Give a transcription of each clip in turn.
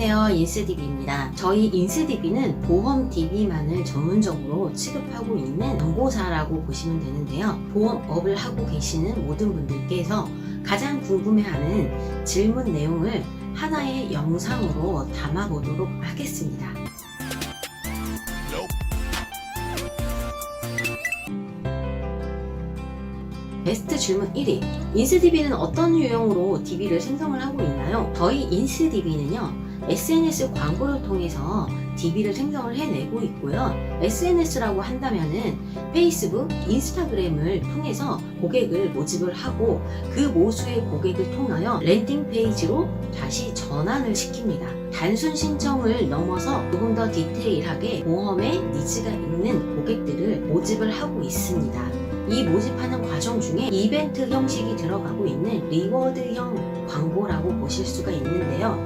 안녕하세요. 인스DB입니다. 저희 인스DB는 보험 DB만을 전문적으로 취급하고 있는 정보사라고 보시면 되는데요. 보험업을 하고 계시는 모든 분들께서 가장 궁금해하는 질문 내용을 하나의 영상으로 담아보도록 하겠습니다. 질문 1위. 인스DB는 어떤 유형으로 DB를 생성을 하고 있나요? 저희 인스DB는요, SNS 광고를 통해서 DB를 생성을 해내고 있고요. SNS라고 한다면은 페이스북, 인스타그램을 통해서 고객을 모집을 하고 그 모수의 고객을 통하여 랜딩 페이지로 다시 전환을 시킵니다. 단순 신청을 넘어서 조금 더 디테일하게 보험에 니즈가 있는 고객들을 모집을 하고 있습니다. 이 모집하는 과정 중에 이벤트 형식이 들어가고 있는 리워드형 광고라고 보실 수가 있는데요.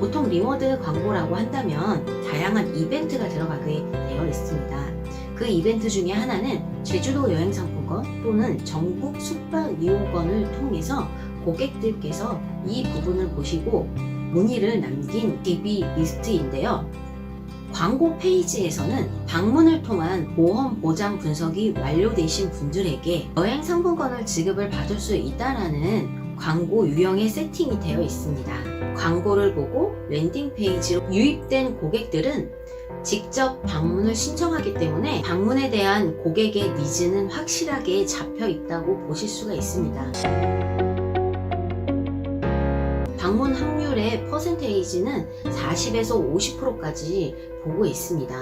보통 리워드 광고라고 한다면 다양한 이벤트가 들어가게 되어 있습니다. 그 이벤트 중에 하나는 제주도 여행 상품권 또는 전국 숙박 이용권을 통해서 고객들께서 이 부분을 보시고 문의를 남긴 DB 리스트인데요. 광고 페이지에서는 방문을 통한 보험 보장 분석이 완료되신 분들에게 여행 상품권을 지급을 받을 수 있다라는 광고 유형의 세팅이 되어 있습니다. 광고를 보고 랜딩 페이지로 유입된 고객들은 직접 방문을 신청하기 때문에 방문에 대한 고객의 니즈는 확실하게 잡혀 있다고 보실 수가 있습니다. 방문 확률의 퍼센테이지는 40에서 50%까지 보고 있습니다.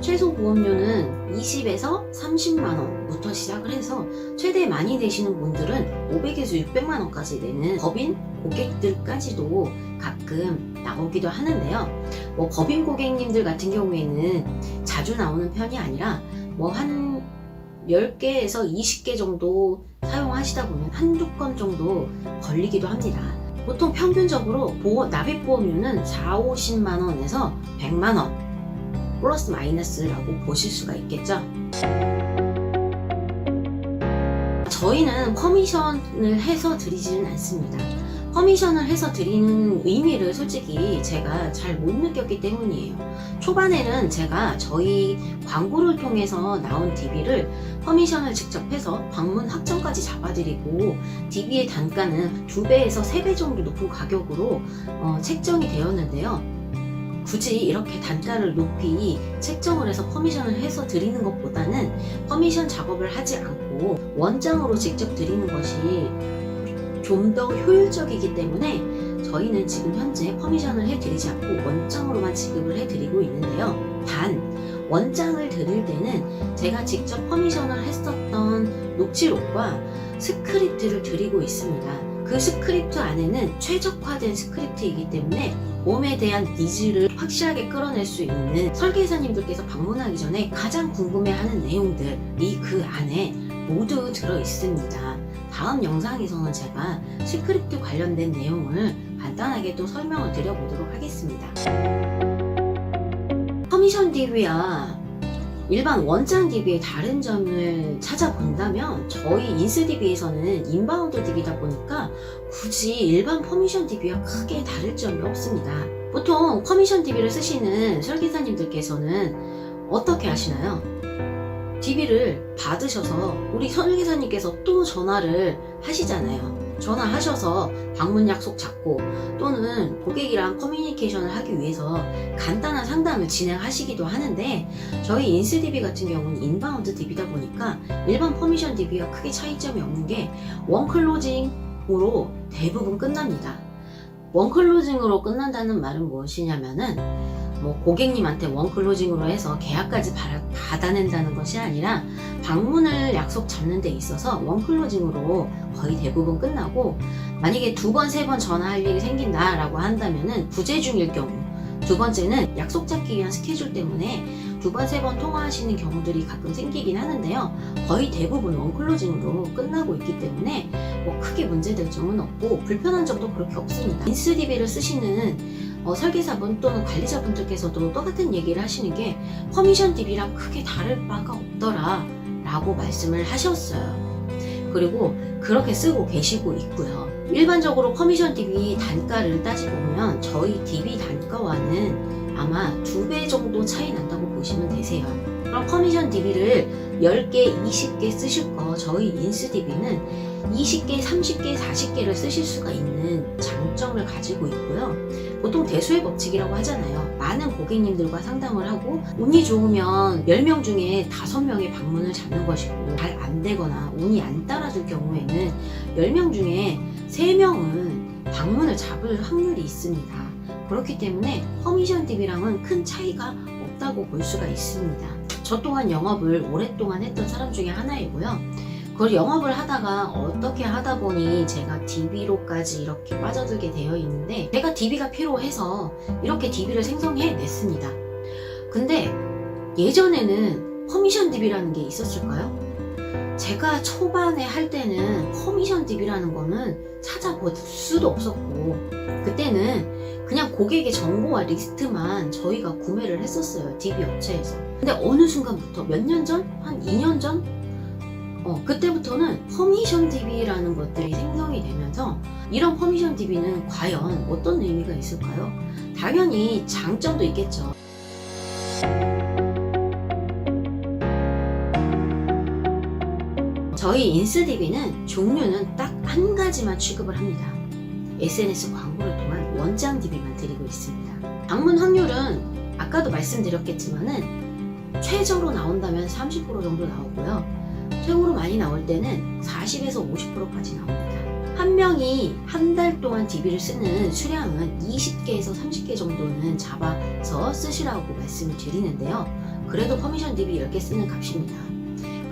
최소 보험료는 20에서 30만 원부터 시작을 해서 최대 많이 내시는 분들은 500에서 600만 원까지 내는 법인 고객들까지도 가끔 나오기도 하는데요. 뭐 법인 고객님들 같은 경우에는 자주 나오는 편이 아니라 뭐한 10개에서 20개 정도 사용하시다 보면 한두 건 정도 걸리기도 합니다. 보통 평균적으로 보험, 납입보험료는 4, 50만 원에서 100만 원 플러스 마이너스라고 보실 수가 있겠죠. 저희는 커미션을 해서 드리지는 않습니다. 커미션을 해서 드리는 의미를 솔직히 제가 잘 못 느꼈기 때문이에요. 초반에는 제가 저희 광고를 통해서 나온 DB를 커미션을 직접 해서 방문 확정까지 잡아드리고 DB의 단가는 2배에서 3배 정도 높은 가격으로 어, 책정이 되었는데요. 굳이 이렇게 단가를 높이 책정을 해서 커미션을 해서 드리는 것보다는 커미션 작업을 하지 않고 원장으로 직접 드리는 것이 좀 더 효율적이기 때문에 저희는 지금 현재 커미션을 해드리지 않고 원장으로만 지급을 해드리고 있는데요. 단, 원장을 드릴 때는 제가 직접 커미션을 했었던 녹취록과 스크립트를 드리고 있습니다. 그 스크립트 안에는 최적화된 스크립트이기 때문에 몸에 대한 니즈를 확실하게 끌어낼 수 있는 설계사님들께서 방문하기 전에 가장 궁금해하는 내용들이 그 안에 모두 들어 있습니다. 다음 영상에서는 제가 스크립트 관련된 내용을 간단하게 또 설명을 드려보도록 하겠습니다. 커미션 DB와 일반 원장 DB의 다른 점을 찾아본다면 저희 인스 DB에서는 인바운드 DB다 보니까 굳이 일반 커미션 DB와 크게 다를 점이 없습니다. 보통 커미션 DB를 쓰시는 설계사님들께서는 어떻게 하시나요? DB를 받으셔서 우리 설계사님께서 또 전화를 하시잖아요. 전화하셔서 방문 약속 잡고 또는 고객이랑 커뮤니케이션을 하기 위해서 간단한 상담을 진행하시기도 하는데 저희 인스DB 같은 경우는 인바운드 DB다 보니까 일반 퍼미션 DB와 크게 차이점이 없는 게 원클로징으로 대부분 끝납니다. 원클로징으로 끝난다는 말은 무엇이냐면은 뭐 고객님한테 원클로징으로 해서 계약까지 받아- 받아 낸다는 것이 아니라 방문을 약속 잡는 데 있어서 원클로징으로 거의 대부분 끝나고 만약에 두 번, 세 번 전화할 일이 생긴다라고 한다면은 부재 중일 경우 두 번째는 약속 잡기 위한 스케줄 때문에 두 번, 세 번 통화하시는 경우들이 가끔 생기긴 하는데요. 거의 대부분 원클로징으로 끝나고 있기 때문에 뭐 크게 문제될 점은 없고 불편한 점도 그렇게 없습니다. 인스DB를 쓰시는 어, 설계사분 또는 관리자분들께서도 똑같은 얘기를 하시는 게 커미션 DB랑 크게 다를 바가 없더라 라고 말씀을 하셨어요. 그리고 그렇게 쓰고 계시고 있고요. 일반적으로 커미션 DB 단가를 따지보면 저희 DB 단가와는 아마 두 배 정도 차이 난다고 보시면 되세요. 그럼 커미션 DB를 10개, 20개 쓰실 거 저희 인스 DB는 20개, 30개, 40개를 쓰실 수가 있는 장점을 가지고 있고요. 보통 대수의 법칙이라고 하잖아요. 많은 고객님들과 상담을 하고 운이 좋으면 10명 중에 5명의 방문을 잡는 것이고 잘 안 되거나 운이 안 따라줄 경우에는 10명 중에 3명은 방문을 잡을 확률이 있습니다. 그렇기 때문에 커미션 DB랑은 큰 차이가 없다고 볼 수가 있습니다. 저 또한 영업을 오랫동안 했던 사람 중에 하나이고요. 그걸 영업을 하다가 어떻게 하다 보니 제가 DB로까지 이렇게 빠져들게 되어 있는데 제가 DB가 필요해서 이렇게 DB를 생성해 냈습니다. 근데 예전에는 퍼미션 DB라는 게 있었을까요? 제가 초반에 할 때는 퍼미션 DB라는 거는 찾아볼 수도 없었고 그때는 그냥 고객의 정보와 리스트만 저희가 구매를 했었어요 DB 업체에서 근데 어느 순간부터 몇 년 전? 한 2년 전? 어, 그때부터는 퍼미션 DB라는 것들이 생성이 되면서 이런 퍼미션 DB는 과연 어떤 의미가 있을까요? 당연히 장점도 있겠죠. 저희 인스DB는 종류는 딱 한 가지만 취급을 합니다. SNS 광고를 통한 원장 DB만 드리고 있습니다. 방문 확률은 아까도 말씀드렸겠지만은 최저로 나온다면 30% 정도 나오고요. 최고로 많이 나올 때는 40에서 50%까지 나옵니다. 한 명이 한 달 동안 DB를 쓰는 수량은 20개에서 30개 정도는 잡아서 쓰시라고 말씀을 드리는데요. 그래도 퍼미션 DB 10개 쓰는 값입니다.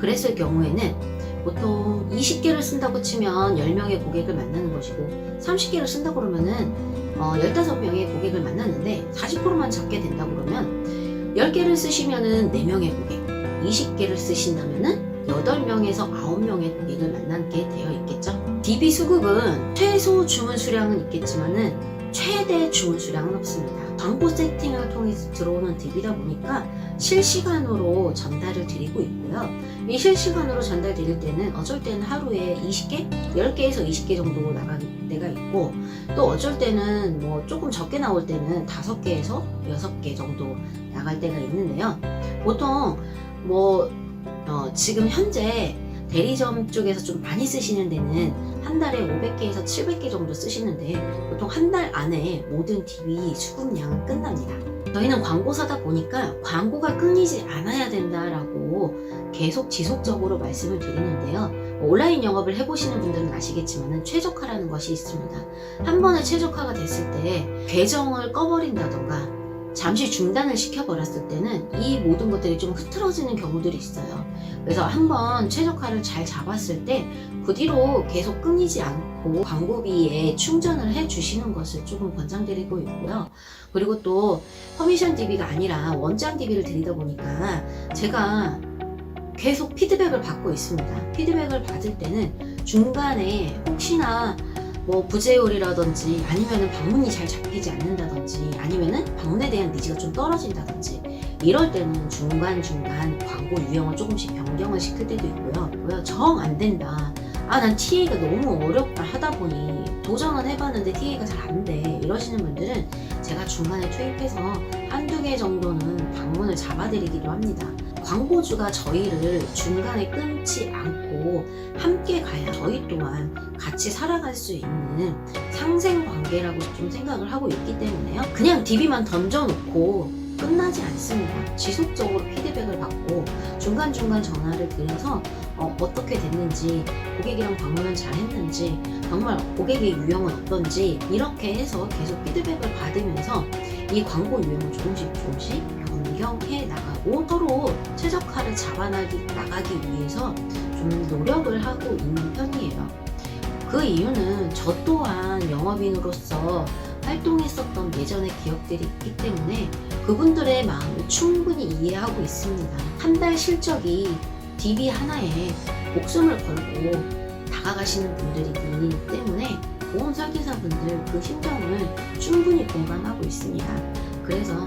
그랬을 경우에는 보통 20개를 쓴다고 치면 10명의 고객을 만나는 것이고 30개를 쓴다고 그러면은 어, 15명의 고객을 만났는데 40%만 잡게 된다 그러면 10개를 쓰시면은 4명의 고객, 20개를 쓰신다면은 8명에서 9명의 고객을 만나게 되어 있겠죠. DB 수급은 최소 주문 수량은 있겠지만은 최대 주문 수량은 없습니다. 광고 세팅을 통해서 들어오는 DB다 보니까 실시간으로 전달을 드리고 있고요. 이 실시간으로 전달 드릴 때는 어쩔 때는 하루에 20개, 10개에서 20개 정도 나가는 때가 있고 또 어쩔 때는 뭐 조금 적게 나올 때는 5개에서 6개 정도 나갈 때가 있는데요. 보통 뭐 어, 지금 현재 대리점 쪽에서 좀 많이 쓰시는 데는 한 달에 500개에서 700개 정도 쓰시는데 보통 한 달 안에 모든 DB 수급량은 끝납니다. 저희는 광고사다 보니까 광고가 끊이지 않아야 된다라고 계속 지속적으로 말씀을 드리는데요. 온라인 영업을 해보시는 분들은 아시겠지만 최적화라는 것이 있습니다. 한 번에 최적화가 됐을 때 계정을 꺼버린다던가 잠시 중단을 시켜버렸을 때는 이 모든 것들이 좀 흐트러지는 경우들이 있어요. 그래서 한번 최적화를 잘 잡았을 때 그 뒤로 계속 끊이지 않고 광고비에 충전을 해 주시는 것을 조금 권장드리고 있고요. 그리고 또 커미션 DB가 아니라 원장 DB를 드리다 보니까 제가 계속 피드백을 받고 있습니다. 피드백을 받을 때는 중간에 혹시나 뭐 부재율이라든지 아니면은 방문이 잘 잡히지 않는다든지 아니면은 방문에 대한 니즈가 좀 떨어진다든지 이럴 때는 중간중간 광고 유형을 조금씩 변경을 시킬 때도 있고요. 뭐야 정 안 된다. 아 난 TA가 너무 어렵다 하다 보니 도전은 해봤는데 TA가 잘 안 돼. 이러시는 분들은 제가 중간에 투입해서 한두 개 정도는 방문을 잡아드리기도 합니다. 광고주가 저희를 중간에 끊지 않고 함께 가야 저희 또한 같이 살아갈 수 있는 상생 관계라고 좀 생각을 하고 있기 때문에요. 그냥 DB만 던져놓고 끝나지 않습니다. 지속적으로 피드백을 받고 중간중간 전화를 드려서 어, 떻게 됐는지 고객이랑 방문을 잘 했는지 정말 고객의 유형은 어떤지 이렇게 해서 계속 피드백을 받으면서 이 광고 유형을 조금씩 조금씩 변경해 나가고 서로 최적화를 잡아나기 나가기 위해서 좀 노력을 하고 있는 편이에요. 그 이유는 저 또한 영업인으로서 활동했었던 예전의 기억들이 있기 때문에 그분들의 마음을 충분히 이해하고 있습니다. 한 달 실적이 DB 하나에 목숨을 걸고 다가가시는 분들이기 때문에 보험 설계사분들 그 심정을 충분히 공감하고 있습니다. 그래서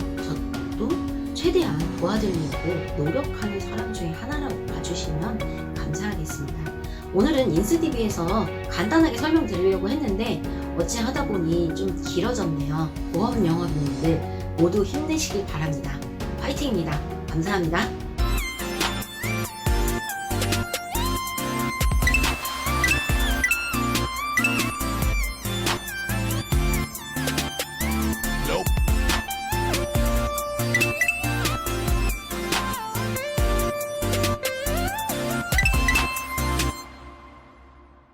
최대한 도와드리려고 노력하는 사람 중에 하나라고 봐주시면 감사하겠습니다. 오늘은 인스DB에서 간단하게 설명드리려고 했는데 어찌 하다 보니 좀 길어졌네요. 보험 영업인들 모두 힘내시길 바랍니다. 파이팅입니다. 감사합니다.